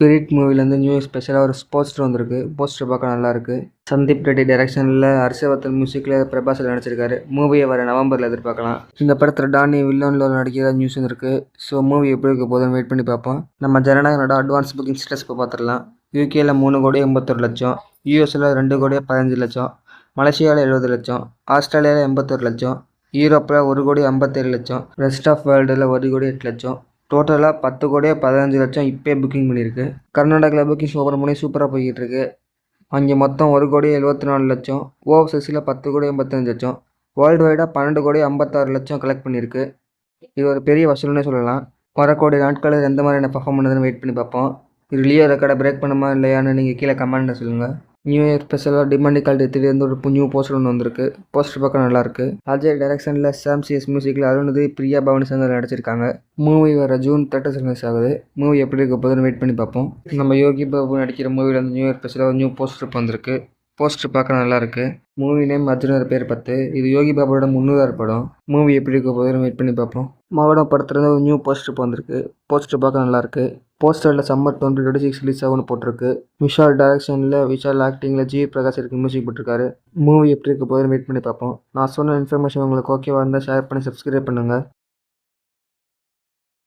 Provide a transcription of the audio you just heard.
Spirit மூவிலேருந்து new ஸ்பெஷலாக ஒரு poster வந்திருக்கு. போஸ்டர் பார்க்க நல்லாயிருக்கு சந்தீப் ரெட்டி டைரக்ஷனில் ஹர்ஷவர்தன் மியூசிக்கில் பிரபாஸில் நடிச்சிருக்காரு. மூவியை வர நவம்பரில் எதிர்பார்க்கலாம். இந்த படத்தில் டானி வில்லனில் நடிக்கிற நியூஸ் இருக்குது ஸோ மூவி எப்படி இருக்க போதுன்னு வெயிட் பண்ணி பார்ப்போம். நம்ம ஜனநாயகனோட அட்வான்ஸ் புக்கிங் ஸ்டேட்டஸ் இப்போ பார்த்துடலாம். யூகேயில் மூணு கோடி எண்பத்தொரு லட்சம். யூஎஸில் ரெண்டு கோடி பதினஞ்சு லட்சம். மலேசியாவில் எழுபது லட்சம். ஆஸ்திரேலியாவில் எண்பத்தொரு லட்சம். யூரோப்பில் ஒரு கோடி ஐம்பத்தேழு லட்சம். ரெஸ்ட் ஆஃப் வேர்ல்டில் ஒரு கோடி எட்டு லட்சம். டோட்டலாக பத்து கோடியே பதினஞ்சு லட்சம் இப்போயே புக்கிங் பண்ணியிருக்கு. கர்நாடகாவில் புக்கிங் ஓப்பன் பண்ணி சூப்பராக போய்கிட்டு இருக்கு அங்கே மொத்தம் ஒரு கோடி எழுபத்தி நாலு லட்சம் ஓவர்சீஸில் பத்து கோடி எண்பத்தஞ்சு லட்சம். வேர்ல்டு வைடாக பன்னெண்டு கோடி ஐம்பத்தாறு லட்சம் கலெக்ட் பண்ணியிருக்கு. இது ஒரு பெரிய வசூல்னே சொல்லலாம். வரக்கூடிய நாட்களில் எந்த மாதிரியான பர்ஃபார்ம் பண்ணுதுன்னு வெயிட் பண்ணி பார்ப்போம். இது லியோ ரெக்கார்டை பிரேக் பண்ணுமா இல்லையான்னு நீங்கள் கீழே கமெண்ட்டில் சொல்லுங்கள் நியூ இயர் ஸ்பெஷலாக டிமாண்டி கால்டேத்திலேருந்து ஒரு நியூ போஸ்டர் ஒன்று வந்திருக்கு. போஸ்டர் பார்க்க நல்லாயிருக்கு அஜய் டைரக்ஷனில் சாம் சிஎஸ் மியூசிக்கில் அருணுது பிரியா பவனி சந்தர் நடிச்சிருக்காங்க. மூவி வர ஜூன் தேர்ட்டி ரிலீஸ் ஆகுது. மூவி எப்படி இருக்க போதுன்னு வெயிட் பண்ணி பார்ப்போம். நம்ம யோகி பாபு நடிக்கிற மூவியில் வந்து நியூ இயர் ஸ்பெஷலாக நியூ போஸ்டர் வந்திருக்கு. போஸ்டர் பார்க்க நல்லாயிருக்கு மூவி நேம் அர்ஜுனர் பேர் பத்து. இது யோகி பாபுவோட முன்னூறு படம். மூவி எப்படி இருக்க போதுன்னு வெயிட் பண்ணி பார்ப்போம். மாவட்டம் படத்துலேருந்து ஒரு நியூ போஸ்டர் வந்திருக்கு. போஸ்டர் பார்க்க நல்லாயிருக்கு போஸ்டரில் summer twenty twenty six release ஆகும்னு போட்டிருக்கு. விஷால் டைரக்ஷனில் விஷால் ஆக்டிங்கில் ஜி பிரகாஷ் இருக்கு மியூசிக் போட்டிருக்காரு. மூவி எப்படி இருக்க போதுன்னு வெயிட் பண்ணி பார்ப்போம். நான் சொன்ன இன்ஃபர்மேஷன் உங்களுக்கு ஓகேவா இருந்தால் ஷேர் பண்ணி சப்ஸ்கிரைப் பண்ணுங்கள்